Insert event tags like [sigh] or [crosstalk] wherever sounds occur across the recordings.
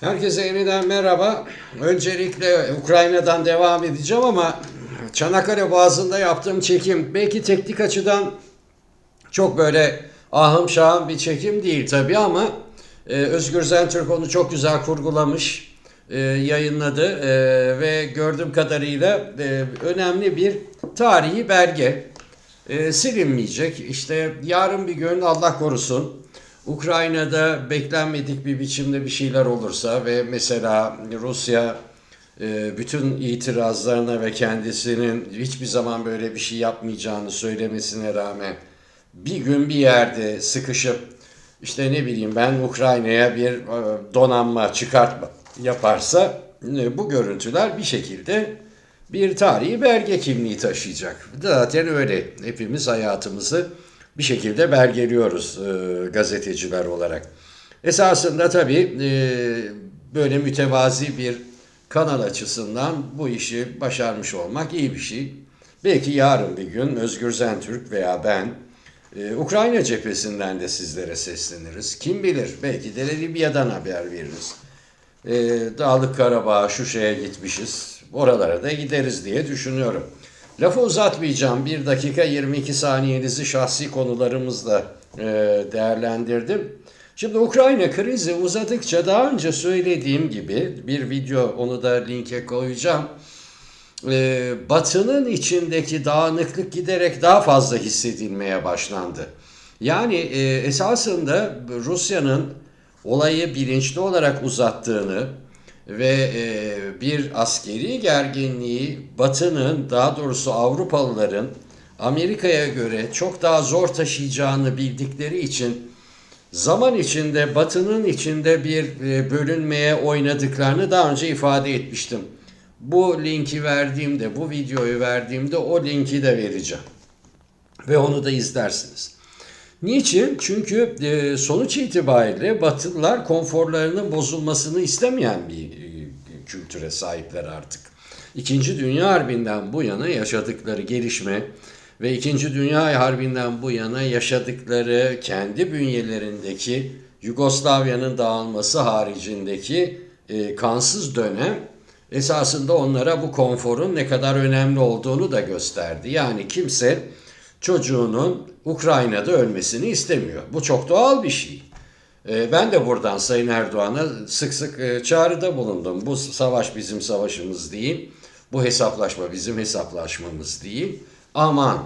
Herkese yeniden merhaba. Öncelikle Ukrayna'dan devam edeceğim ama Çanakkale Boğazı'nda yaptığım çekim belki teknik açıdan çok böyle ahım şahım bir çekim değil tabii ama e, Özgür Zentürk onu çok güzel kurgulamış, e, yayınladı e, ve gördüğüm kadarıyla e, önemli bir tarihi belge. E, silinmeyecek. İşte yarın bir gün Allah korusun Ukrayna'da beklenmedik bir biçimde bir şeyler olursa ve mesela Rusya e, bütün itirazlarına ve kendisinin hiçbir zaman böyle bir şey yapmayacağını söylemesine rağmen bir gün bir yerde sıkışıp işte ne bileyim ben Ukrayna'ya bir e, donanma çıkartma yaparsa e, bu görüntüler bir şekilde bir tarihi belge kimliği taşıyacak. Zaten öyle. Hepimiz hayatımızı bir şekilde belgeliyoruz e, gazeteciler olarak. Esasında tabii e, böyle mütevazi bir kanal açısından bu işi başarmış olmak iyi bir şey. Belki yarın bir gün Özgür Zentürk veya ben e, Ukrayna cephesinden de sizlere sesleniriz. Kim bilir belki de Libya'dan haber veririz. E, Dağlık Karabağ şu şeye gitmişiz. Oralara da gideriz diye düşünüyorum. Lafı uzatmayacağım. 1 dakika 22 saniyenizi şahsi konularımızla e, değerlendirdim. Şimdi Ukrayna krizi uzadıkça daha önce söylediğim gibi bir video onu da linke koyacağım. E, batının içindeki dağınıklık giderek daha fazla hissedilmeye başlandı. Yani e, esasında Rusya'nın olayı bilinçli olarak uzattığını ve e, bir askeri gerginliği Batı'nın daha doğrusu Avrupalıların Amerika'ya göre çok daha zor taşıyacağını bildikleri için zaman içinde Batı'nın içinde bir e, bölünmeye oynadıklarını daha önce ifade etmiştim. Bu linki verdiğimde, bu videoyu verdiğimde o linki de vereceğim. Ve onu da izlersiniz. Niçin? Çünkü e, sonuç itibariyle Batılılar konforlarının bozulmasını istemeyen bir kültüre sahipler artık. İkinci Dünya Harbi'nden bu yana yaşadıkları gelişme ve İkinci Dünya Harbi'nden bu yana yaşadıkları kendi bünyelerindeki Yugoslavya'nın dağılması haricindeki e, kansız dönem esasında onlara bu konforun ne kadar önemli olduğunu da gösterdi. Yani kimse çocuğunun Ukrayna'da ölmesini istemiyor. Bu çok doğal bir şey. Ee, Ben de buradan Sayın Erdoğan'a sık sık e, çağrıda bulundum. Bu savaş bizim savaşımız değil. Bu hesaplaşma bizim hesaplaşmamız değil. Aman,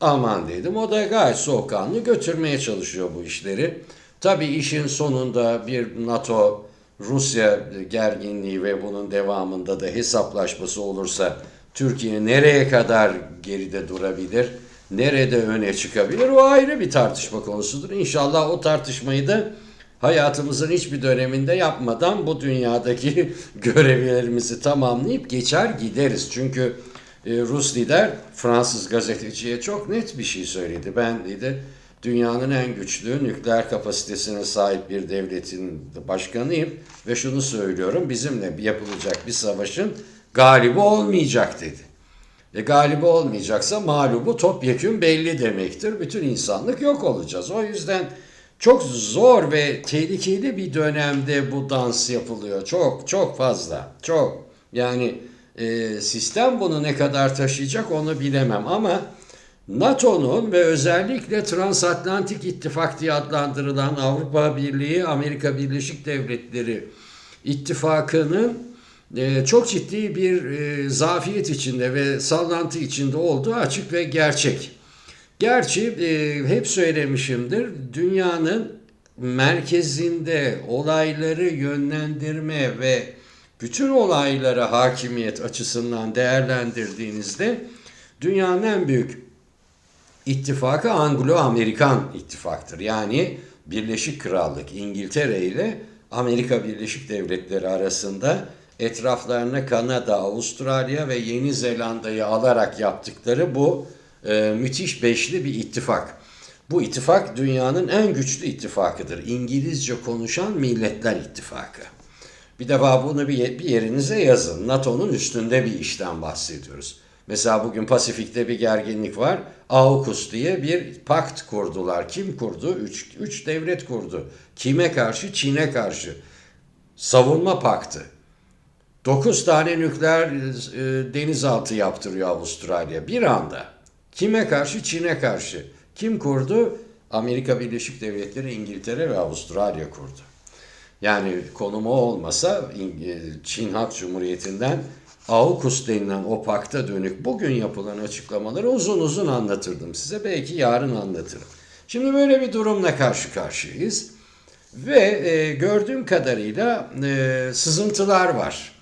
aman dedim. O da gayet soğukkanlı götürmeye çalışıyor bu işleri. Tabii işin sonunda bir NATO Rusya gerginliği ve bunun devamında da hesaplaşması olursa Türkiye nereye kadar geride durabilir? Nerede öne çıkabilir? O ayrı bir tartışma konusudur. İnşallah o tartışmayı da hayatımızın hiçbir döneminde yapmadan bu dünyadaki [laughs] görevlerimizi tamamlayıp geçer gideriz. Çünkü e, Rus lider Fransız gazeteciye çok net bir şey söyledi. Ben dedi dünyanın en güçlü nükleer kapasitesine sahip bir devletin başkanıyım ve şunu söylüyorum bizimle yapılacak bir savaşın galibi olmayacak dedi. E galibi olmayacaksa mağlubu topyekün belli demektir. Bütün insanlık yok olacağız. O yüzden çok zor ve tehlikeli bir dönemde bu dans yapılıyor. Çok çok fazla. Çok. Yani e, sistem bunu ne kadar taşıyacak onu bilemem ama NATO'nun ve özellikle Transatlantik İttifak diye adlandırılan Avrupa Birliği, Amerika Birleşik Devletleri ittifakının e, çok ciddi bir e, zafiyet içinde ve sallantı içinde olduğu açık ve gerçek. Gerçi e, hep söylemişimdir, dünyanın merkezinde olayları yönlendirme ve bütün olaylara hakimiyet açısından değerlendirdiğinizde dünyanın en büyük ittifakı Anglo-Amerikan ittifaktır. Yani Birleşik Krallık İngiltere ile Amerika Birleşik Devletleri arasında etraflarına Kanada, Avustralya ve Yeni Zelanda'yı alarak yaptıkları bu e, müthiş beşli bir ittifak. Bu ittifak dünyanın en güçlü ittifakıdır. İngilizce konuşan milletler ittifakı. Bir defa bunu bir, bir yerinize yazın. NATO'nun üstünde bir işten bahsediyoruz. Mesela bugün Pasifik'te bir gerginlik var. AUKUS diye bir pakt kurdular. Kim kurdu? Üç, üç devlet kurdu. Kime karşı? Çin'e karşı. savunma paktı. 9 tane nükleer e, denizaltı yaptırıyor Avustralya bir anda. Kime karşı? Çin'e karşı. Kim kurdu? Amerika Birleşik Devletleri, İngiltere ve Avustralya kurdu. Yani konumu olmasa Çin Halk Cumhuriyeti'nden AUKUS denilen o pakta dönük bugün yapılan açıklamaları uzun uzun anlatırdım size. Belki yarın anlatırım. Şimdi böyle bir durumla karşı karşıyayız. Ve e, gördüğüm kadarıyla e, sızıntılar var.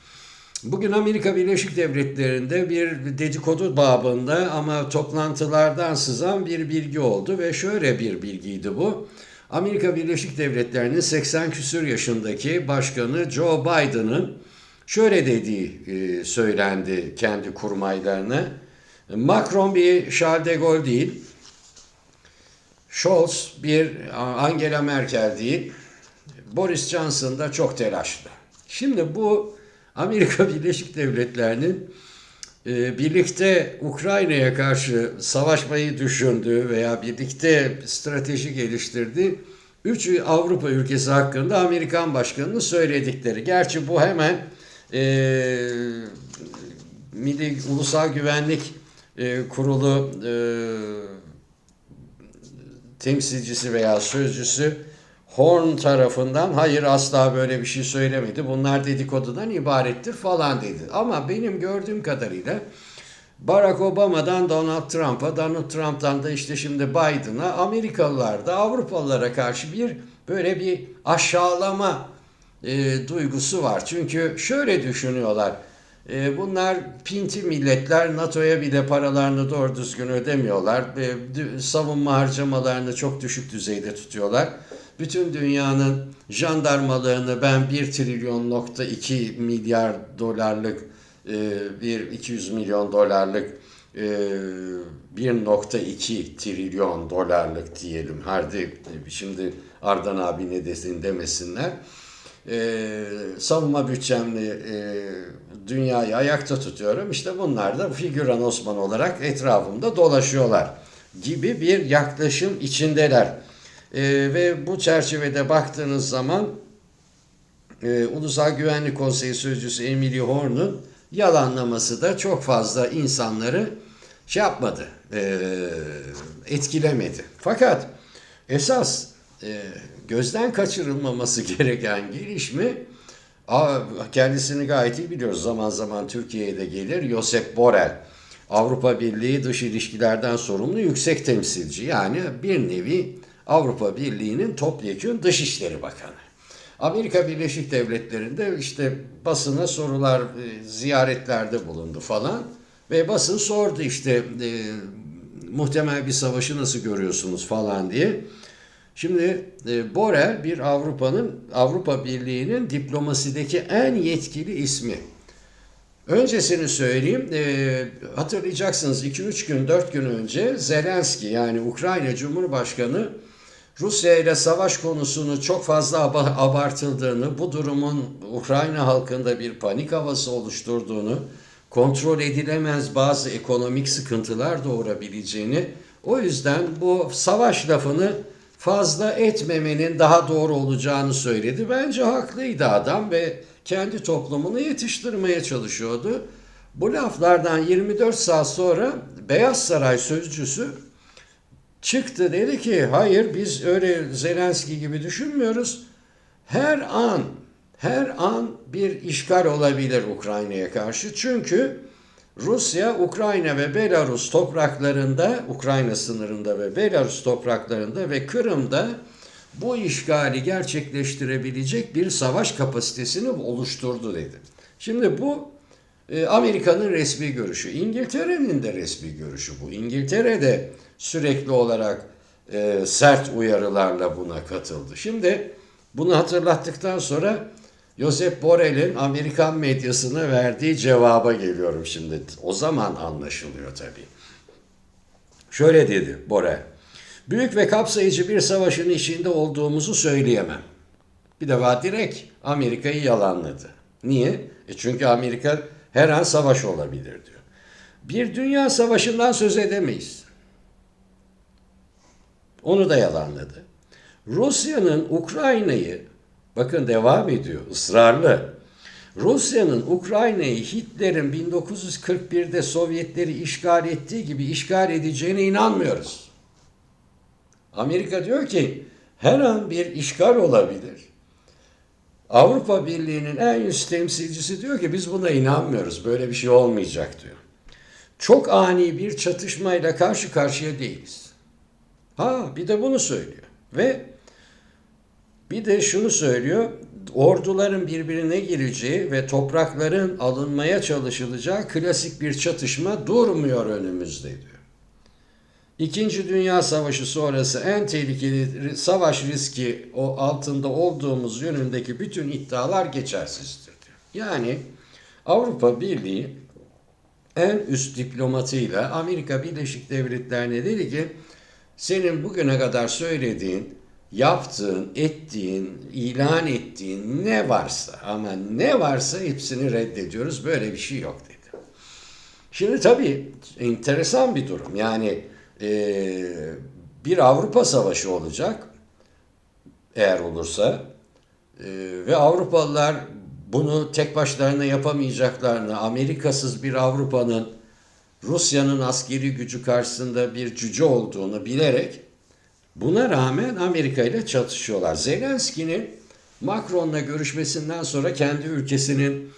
Bugün Amerika Birleşik Devletleri'nde bir dedikodu babında ama toplantılardan sızan bir bilgi oldu ve şöyle bir bilgiydi bu. Amerika Birleşik Devletleri'nin 80 küsür yaşındaki başkanı Joe Biden'ın şöyle dediği e, söylendi kendi kurmaylarına. Macron bir Charles de Gaulle değil, Scholz bir Angela Merkel değil, Boris Johnson da çok telaşlı. Şimdi bu Amerika Birleşik Devletleri'nin e, birlikte Ukrayna'ya karşı savaşmayı düşündüğü veya birlikte strateji geliştirdiği üç Avrupa ülkesi hakkında Amerikan başkanının söyledikleri. Gerçi bu hemen e, Milli Ulusal Güvenlik e, Kurulu e, temsilcisi veya sözcüsü Horn tarafından hayır asla böyle bir şey söylemedi. Bunlar dedikodudan ibarettir falan dedi. Ama benim gördüğüm kadarıyla Barack Obama'dan Donald Trump'a, Donald Trump'tan da işte şimdi Biden'a, Amerikalılar da Avrupalılara karşı bir böyle bir aşağılama e, duygusu var. Çünkü şöyle düşünüyorlar. E, bunlar pinti milletler NATO'ya bile paralarını doğru düzgün ödemiyorlar. E, savunma harcamalarını çok düşük düzeyde tutuyorlar. Bütün dünyanın jandarmalığını ben 1 trilyon nokta 2 milyar dolarlık e, bir 200 milyon dolarlık e, 1.2 trilyon dolarlık diyelim. Hadi e, şimdi Ardan abi ne desin demesinler. E, savunma bütçemle e, dünyayı ayakta tutuyorum. İşte bunlar da figüran Osman olarak etrafımda dolaşıyorlar gibi bir yaklaşım içindeler. E, ve bu çerçevede baktığınız zaman e, Ulusal Güvenlik Konseyi Sözcüsü Emily Horn'un yalanlaması da çok fazla insanları şey yapmadı, e, etkilemedi. Fakat esas e, gözden kaçırılmaması [laughs] gereken gelişme kendisini gayet iyi biliyoruz. Zaman zaman Türkiye'ye de gelir. Josep Borrell. Avrupa Birliği dış ilişkilerden sorumlu yüksek temsilci. Yani bir nevi Avrupa Birliği'nin topyekun Dışişleri Bakanı. Amerika Birleşik Devletleri'nde işte basına sorular, e, ziyaretlerde bulundu falan. Ve basın sordu işte e, muhtemel bir savaşı nasıl görüyorsunuz falan diye. Şimdi e, Borrell bir Avrupa'nın, Avrupa Birliği'nin diplomasideki en yetkili ismi. Öncesini söyleyeyim. E, hatırlayacaksınız 2-3 gün 4 gün önce Zelenski yani Ukrayna Cumhurbaşkanı Rusya ile savaş konusunu çok fazla aba- abartıldığını, bu durumun Ukrayna halkında bir panik havası oluşturduğunu, kontrol edilemez bazı ekonomik sıkıntılar doğurabileceğini, o yüzden bu savaş lafını fazla etmemenin daha doğru olacağını söyledi. Bence haklıydı adam ve kendi toplumunu yetiştirmeye çalışıyordu. Bu laflardan 24 saat sonra Beyaz Saray sözcüsü çıktı dedi ki hayır biz öyle Zelenski gibi düşünmüyoruz. Her an her an bir işgal olabilir Ukrayna'ya karşı. Çünkü Rusya, Ukrayna ve Belarus topraklarında, Ukrayna sınırında ve Belarus topraklarında ve Kırım'da bu işgali gerçekleştirebilecek bir savaş kapasitesini oluşturdu dedi. Şimdi bu e, Amerika'nın resmi görüşü, İngiltere'nin de resmi görüşü bu. İngiltere de sürekli olarak e, sert uyarılarla buna katıldı. Şimdi bunu hatırlattıktan sonra Josep Borrell'in Amerikan medyasına verdiği cevaba geliyorum şimdi. O zaman anlaşılıyor tabii. Şöyle dedi Borrell. Büyük ve kapsayıcı bir savaşın içinde olduğumuzu söyleyemem. Bir defa direkt Amerika'yı yalanladı. Niye? E çünkü Amerika her an savaş olabilir diyor. Bir dünya savaşından söz edemeyiz. Onu da yalanladı. Rusya'nın Ukrayna'yı Bakın devam ediyor ısrarlı. Rusya'nın Ukrayna'yı Hitler'in 1941'de Sovyetleri işgal ettiği gibi işgal edeceğine inanmıyoruz. Amerika diyor ki her an bir işgal olabilir. Avrupa Birliği'nin en üst temsilcisi diyor ki biz buna inanmıyoruz. Böyle bir şey olmayacak diyor. Çok ani bir çatışmayla karşı karşıya değiliz. Ha bir de bunu söylüyor. Ve bir de şunu söylüyor. Orduların birbirine gireceği ve toprakların alınmaya çalışılacağı klasik bir çatışma durmuyor önümüzde diyor. İkinci Dünya Savaşı sonrası en tehlikeli savaş riski o altında olduğumuz yönündeki bütün iddialar geçersizdir diyor. Yani Avrupa Birliği en üst diplomatıyla Amerika Birleşik Devletleri'ne dedi ki senin bugüne kadar söylediğin, yaptığın, ettiğin, ilan ettiğin ne varsa ama ne varsa hepsini reddediyoruz. Böyle bir şey yok dedi. Şimdi tabii enteresan bir durum. Yani e, bir Avrupa Savaşı olacak eğer olursa e, ve Avrupalılar bunu tek başlarına yapamayacaklarını, Amerikasız bir Avrupa'nın Rusya'nın askeri gücü karşısında bir cüce olduğunu bilerek buna rağmen Amerika ile çatışıyorlar. Zelenski'nin Macron'la görüşmesinden sonra kendi ülkesinin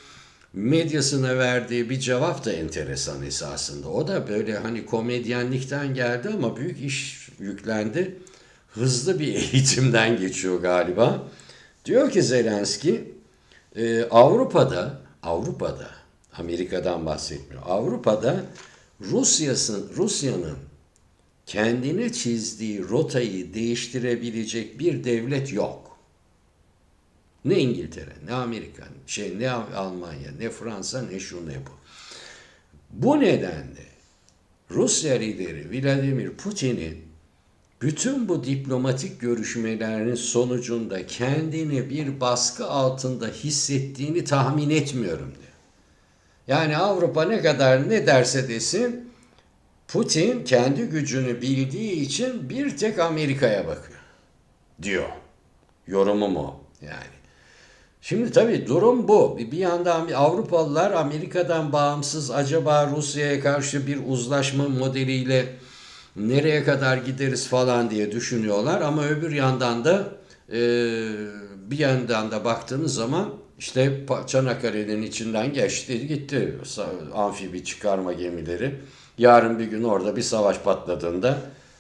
medyasına verdiği bir cevap da enteresan esasında. O da böyle hani komedyenlikten geldi ama büyük iş yüklendi. Hızlı bir [laughs] eğitimden geçiyor galiba. Diyor ki Zelenski, e, Avrupa'da, Avrupa'da, Amerika'dan bahsetmiyor. Avrupa'da Rusya'sın, Rusya'nın kendine çizdiği rotayı değiştirebilecek bir devlet yok. Ne İngiltere, ne Amerika, şey ne Almanya, ne Fransa, ne şu ne bu. Bu nedenle Rusya lideri Vladimir Putin'in bütün bu diplomatik görüşmelerin sonucunda kendini bir baskı altında hissettiğini tahmin etmiyorum diyor. Yani Avrupa ne kadar ne derse desin Putin kendi gücünü bildiği için bir tek Amerika'ya bakıyor diyor. Yorumum o yani. Şimdi tabii durum bu. Bir yandan Avrupalılar Amerika'dan bağımsız acaba Rusya'ya karşı bir uzlaşma modeliyle nereye kadar gideriz falan diye düşünüyorlar. Ama öbür yandan da bir yandan da baktığınız zaman işte Çanakkale'nin içinden geçti gitti amfibi çıkarma gemileri. Yarın bir gün orada bir savaş patladığında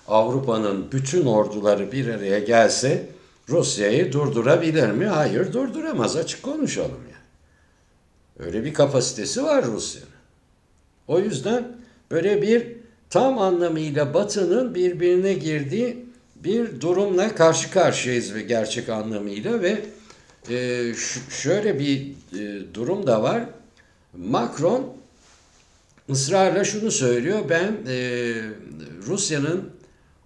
Avrupa'nın bütün orduları bir araya gelse Rusya'yı durdurabilir mi? Hayır durduramaz açık konuşalım yani. Öyle bir kapasitesi var Rusya'nın. O yüzden böyle bir tam anlamıyla Batı'nın birbirine girdiği bir durumla karşı karşıyayız ve gerçek anlamıyla ve e, şöyle bir e, durum da var. Macron ısrarla şunu söylüyor. Ben e, Rusya'nın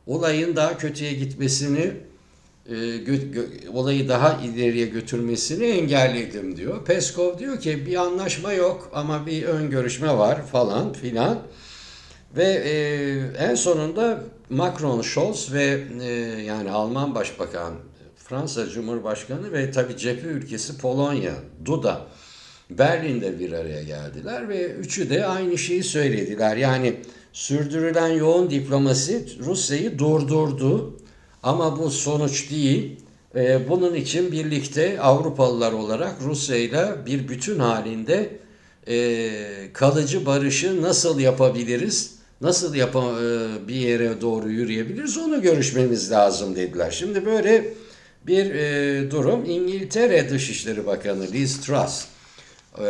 olayın daha kötüye gitmesini e, gö, gö, olayı daha ileriye götürmesini engelledim diyor. Peskov diyor ki bir anlaşma yok ama bir ön görüşme var falan filan. Ve e, en sonunda Macron, Scholz ve e, yani Alman Başbakan, Fransa Cumhurbaşkanı ve tabii cephe ülkesi Polonya, Duda Berlin'de bir araya geldiler ve üçü de aynı şeyi söylediler. Yani sürdürülen yoğun diplomasi Rusya'yı durdurdu ama bu sonuç değil. E, bunun için birlikte Avrupalılar olarak Rusya ile bir bütün halinde e, kalıcı barışı nasıl yapabiliriz? Nasıl yapa, e, bir yere doğru yürüyebiliriz onu görüşmemiz lazım dediler. Şimdi böyle bir e, durum İngiltere Dışişleri Bakanı Liz Truss e,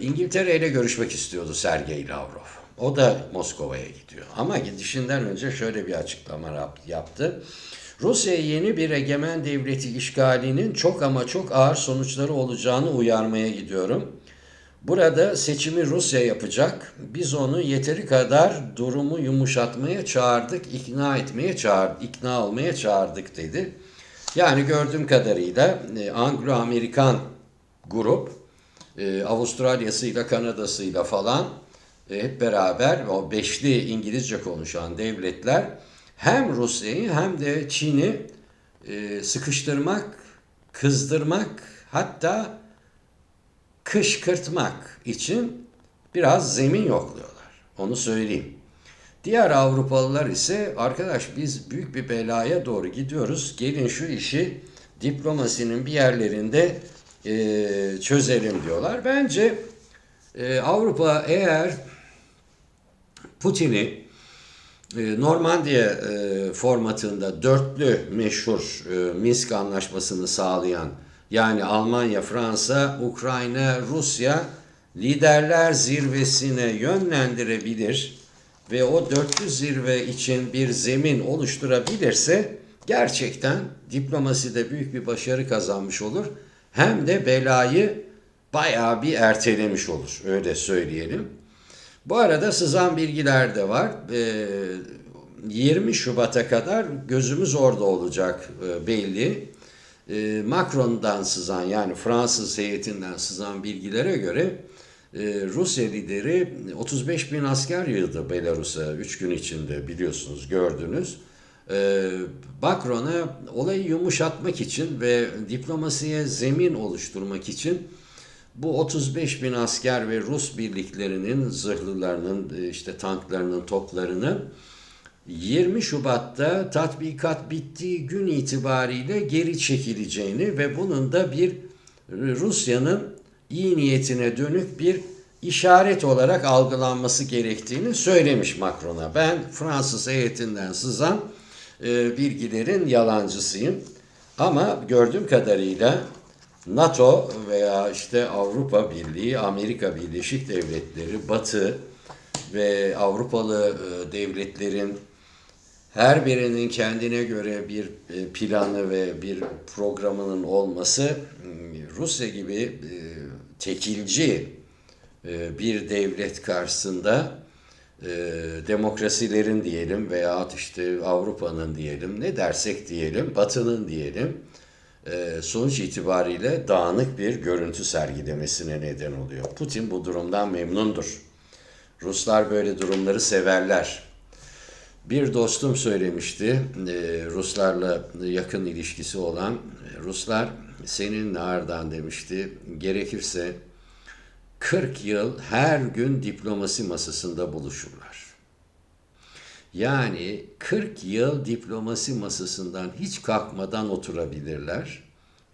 İngiltere ile görüşmek istiyordu Sergey Lavrov. O da Moskova'ya gidiyor. Ama gidişinden önce şöyle bir açıklama yaptı. Rusya'ya yeni bir egemen devleti işgalinin çok ama çok ağır sonuçları olacağını uyarmaya gidiyorum. Burada seçimi Rusya yapacak. Biz onu yeteri kadar durumu yumuşatmaya çağırdık, ikna etmeye çağırdık, ikna olmaya çağırdık dedi. Yani gördüğüm kadarıyla e, Anglo-Amerikan grup e, Avustralya'sıyla Kanada'sıyla falan e, hep beraber o beşli İngilizce konuşan devletler hem Rusya'yı hem de Çin'i sıkıştırmak kızdırmak hatta kışkırtmak için biraz zemin yokluyorlar. Onu söyleyeyim. Diğer Avrupalılar ise arkadaş biz büyük bir belaya doğru gidiyoruz. Gelin şu işi diplomasinin bir yerlerinde e, çözelim diyorlar. Bence e, Avrupa eğer Putin'i e, Normandiya e, formatında dörtlü meşhur e, Minsk anlaşmasını sağlayan yani Almanya, Fransa, Ukrayna, Rusya liderler zirvesine yönlendirebilir ve o dörtlü zirve için bir zemin oluşturabilirse gerçekten diplomaside büyük bir başarı kazanmış olur. Hem de belayı bayağı bir ertelemiş olur öyle söyleyelim. Bu arada sızan bilgiler de var. Ee, 20 Şubat'a kadar gözümüz orada olacak e, belli. Ee, Macron'dan sızan yani Fransız heyetinden sızan bilgilere göre Rusya lideri 35 bin asker yığdı Belarus'a 3 gün içinde biliyorsunuz gördünüz. Ee, Macron'a olayı yumuşatmak için ve diplomasiye zemin oluşturmak için bu 35 bin asker ve Rus birliklerinin zırhlılarının e, işte tanklarının toplarını 20 Şubat'ta tatbikat bittiği gün itibariyle geri çekileceğini ve bunun da bir Rusya'nın iyi niyetine dönük bir işaret olarak algılanması gerektiğini söylemiş Macron'a. Ben Fransız heyetinden sızan e, bilgilerin yalancısıyım. Ama gördüğüm kadarıyla NATO veya işte Avrupa Birliği, Amerika Birleşik Devletleri, Batı ve Avrupalı e, devletlerin her birinin kendine göre bir e, planı ve bir programının olması Rusya gibi e, tekilci e, bir devlet karşısında e, demokrasilerin diyelim veya işte Avrupa'nın diyelim ne dersek diyelim Batı'nın diyelim e, sonuç itibariyle dağınık bir görüntü sergilemesine neden oluyor. Putin bu durumdan memnundur. Ruslar böyle durumları severler. Bir dostum söylemişti, e, Ruslarla yakın ilişkisi olan e, Ruslar senin nardan demişti. Gerekirse 40 yıl her gün diplomasi masasında buluşurlar. Yani 40 yıl diplomasi masasından hiç kalkmadan oturabilirler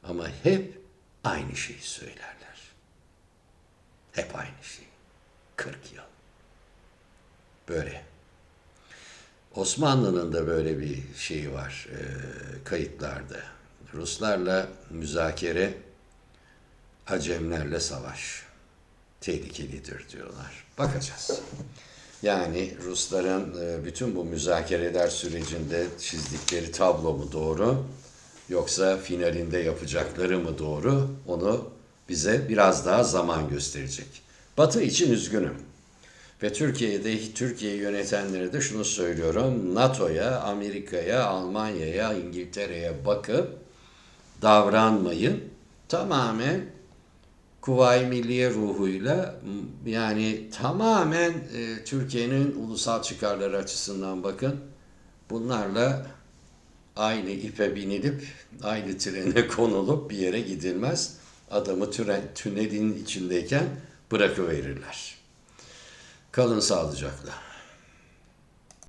ama hep aynı şeyi söylerler. Hep aynı şey. 40 yıl. Böyle. Osmanlı'nın da böyle bir şeyi var e, kayıtlarda. Ruslarla müzakere, Acemlerle savaş. Tehlikelidir diyorlar. Bakacağız. Yani Rusların e, bütün bu müzakereler sürecinde çizdikleri tablo mu doğru yoksa finalinde yapacakları mı doğru onu bize biraz daha zaman gösterecek. Batı için üzgünüm. Ve Türkiye'de Türkiye'yi yönetenlere de şunu söylüyorum. NATO'ya, Amerika'ya, Almanya'ya, İngiltere'ye bakıp davranmayın. Tamamen Kuvayi Milliye ruhuyla yani tamamen e, Türkiye'nin ulusal çıkarları açısından bakın. Bunlarla aynı ipe binilip aynı trene [laughs] konulup bir yere gidilmez. Adamı tüne, tünelin içindeyken bırakıverirler. Kalın sağlıcakla.